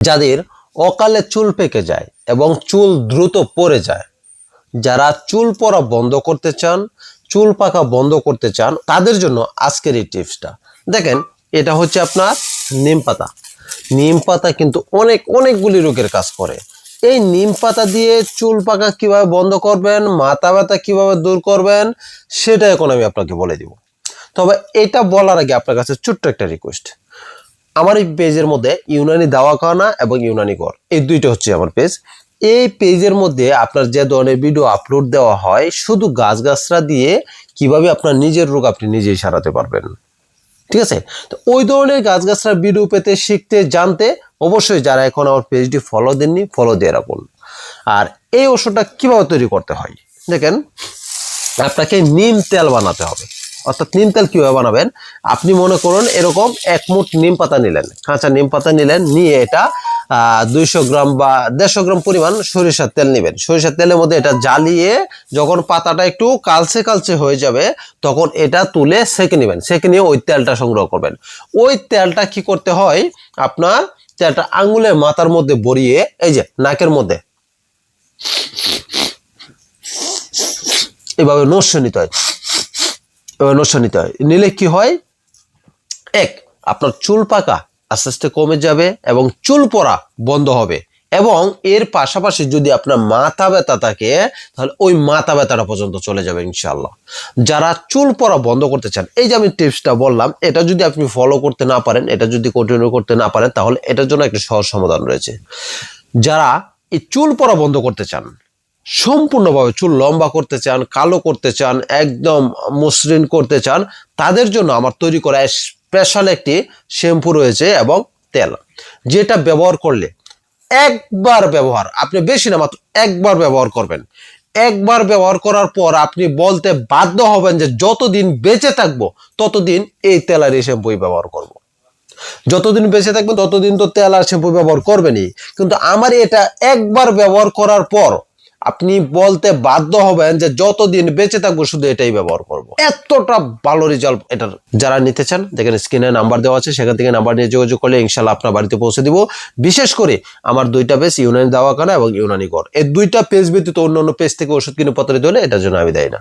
যাদের অকালে চুল পেকে যায় এবং চুল দ্রুত পড়ে যায়। যারা চুল পড়া বন্ধ করতে চান, চুল পাকা বন্ধ করতে চান, তাদের জন্য আজকের এই টিপসটা। দেখেন, এটা হচ্ছে আপনার নিম পাতা। নিম পাতা কিন্তু অনেক, অনেকগুলি রোগের কাজ করে। এই নিম পাতা দিয়ে চুল পাকা কীভাবে বন্ধ করবেন, মাথা ব্যথা কীভাবে দূর করবেন, সেটা এখন আমি আপনাকে বলে দিব। তবে এটা বলার আগে আপনার কাছে ছোট্ট একটা রিকোয়েস্ট আমার এই পেজের মধ্যে ইউনানি দাওয়াখানা এবং ইউনানি ঘর এই দুইটা হচ্ছে আমার পেজ। এই পেজের মধ্যে আপনার যে ধরনের ভিডিও আপলোড দেওয়া হয়, শুধু গাছগাছরা দিয়ে কীভাবে আপনার নিজের রোগ আপনি নিজেই সারাতে পারবেন। ঠিক আছে? তো ওই ধরনের গাছগাছরা ভিডিও পেতে, শিখতে, জানতে অবশ্যই যারা এখন আমার পেজটি ফলো দেননি ফলো দিয়ে রাখুন। আর এই ওষুধটা কীভাবে তৈরি করতে হয়? দেখেন, আপনাকে নিম তেল বানাতে হবে। অর্থাৎ নিম তেল কীভাবে বানাবেন? আপনি মনে করুন এরকম এক মুঠ নিম পাতা নিলেন। কাঁচা নিম পাতা নিলেন, নিয়ে এটা দুইশো গ্রাম বা দেড়শো গ্রাম পরিমাণ সরিষার তেল নেবেন। সরিষার তেলের মধ্যে এটা জ্বালিয়ে যখন পাতাটা একটু কালচে কালচে হয়ে যাবে, তখন এটা তুলে সেকে নেবেন। সেকে নিয়ে ওই তেলটা সংগ্রহ করবেন। ওই তেলটা কি করতে হয়? আপনার তেলটা আঙুলের মাথার মধ্যে বড়িয়ে এই যে নাকের মধ্যে, এভাবে নস্য নিতে হয়। নস্য নিতে হয়। নিলে কি হয়? এক, আপনার চুল পাকা, আস্তে আস্তে কমে যাবে এবং চুল পড়া বন্ধ হবে। এবং এর পাশাপাশি যদি আপনার মাথা ব্যথা থাকে, তাহলে ওই মাথা ব্যথাটা পর্যন্ত চলে যাবে ইনশাল্লাহ যারা চুল পড়া বন্ধ করতে চান, এই যে আমি টিপসটা বললাম, এটা যদি আপনি ফলো করতে না পারেন, এটা যদি কন্টিনিউ করতে না পারেন, তাহলে এটার জন্য একটা সহজ সমাধান রয়েছে। যারা এই চুল পড়া বন্ধ করতে চান সম্পূর্ণভাবে চুল লম্বা করতে চান, কালো করতে চান, একদম মসৃণ করতে চান, তাদের জন্য আমার তৈরি করা স্পেশাল একটি শ্যাম্পু রয়েছে এবং তেল, যেটা ব্যবহার করলে একবার ব্যবহার, আপনি বেশি না, মাত্র একবার ব্যবহার করবেন একবার ব্যবহার করার পর আপনি বলতে বাধ্য হবেন যে যতদিন বেঁচে থাকব, ততদিন এই তেল আর এই শ্যাম্পুই ব্যবহার করব। যতদিন বেঁচে থাকবেন, ততদিন তো তেল আর শ্যাম্পু ব্যবহার করবেনই কিন্তু আমার এটা একবার ব্যবহার করার পর আপনি বলতে বাধ্য হবেন যে যতদিন বেঁচে থাকব শুধু এটাই ব্যবহার করব। এতটা ভালো রেজাল্ট এটার যারা নিতে চান, দেখেন স্ক্রিনে নাম্বার দেওয়া আছে, সেখান থেকে নাম্বার নিয়ে যোগাযোগ করলে ইনশাল্লাহ আপনার বাড়িতে পৌঁছে দিব। বিশেষ করে আমার দুইটা পেজ ইউনানি দাওয়াখানা এবং ইউনানি গড় এই দুইটা পেজ ব্যতীত অন্য অন্য পেজ থেকে ওষুধ কিনে পত্রে হলে এটার জন্য আমি দেয় না।